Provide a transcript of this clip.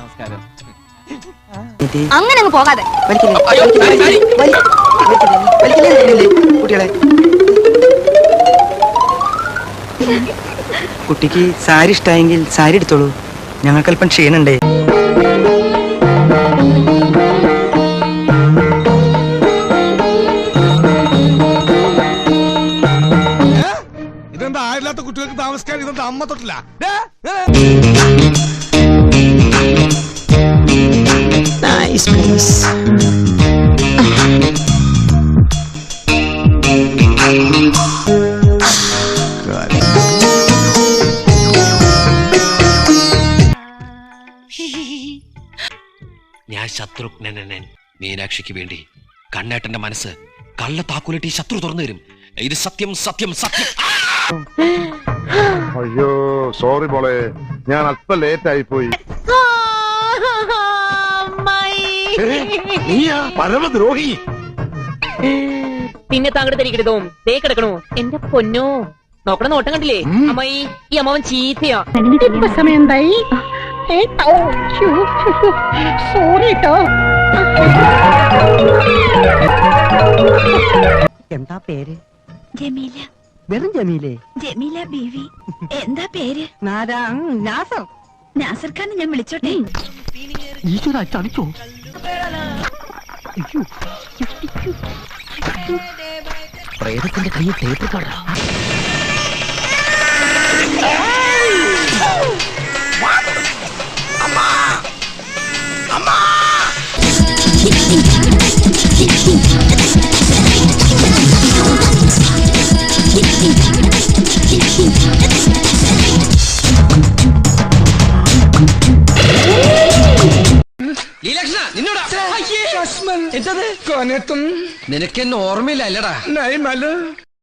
നമസ്കാരം. അങ്ങനെ അങ്ങ് പോകാതെ കുട്ടികളെ. കുട്ടിക്ക് സാരി ഇഷ്ടായെങ്കിൽ സാരി എടുത്തോളൂ. ഞങ്ങൾക്കല്പം ക്ഷീണണ്ടേ. ഇതെന്താ ആരില്ലാത്ത കുട്ടികൾക്ക് താമസിക്കാൻ ഇതെന്താ അമ്മ തൊട്ടില്ല ഞാൻ ശത്രുഘ്നൻ മീനാക്ഷിക്ക് വേണ്ടി കണ്ണേട്ടന്റെ മനസ്സ് കള്ള താക്കോലിട്ട് ഈ ശത്രു തുറന്നു തരും. ഇത് സത്യം സത്യം സത്യം. അയ്യോ സോറി മോളെ. ഞാൻ അല്പം ലേറ്റ് ആയി പോയി നീയാ പരമദ്രോഹി. പിന്നെ താങ്കളുടെ തരികിടതോ. ദേ കിടക്കണു. എന്റെ പൊന്നോ. നോക്കണ നോട്ടം കണ്ടില്ലേ? അമ്മായി ഈ അമ്മാവൻ ചീത്തയാ. ഇപ്പൊ സമയം എന്തായി സോറി കേട്ടോ എന്താ പേര്? ജമീല. വെറും ജമീലേ? ജമീല ബീവി. എന്താ പേര്? നാരാ നാസർ നാസർ. ഖാൻ ഞാൻ വിളിച്ചോട്ടെ. ഈശ്വര ചതിച്ചോ? പ്രേതത്തിന്റെ കയ്യിൽ ടേപ്പ് കാണാ നിനക്കെന്നെ ഓർമ്മയില്ല അല്ലടാ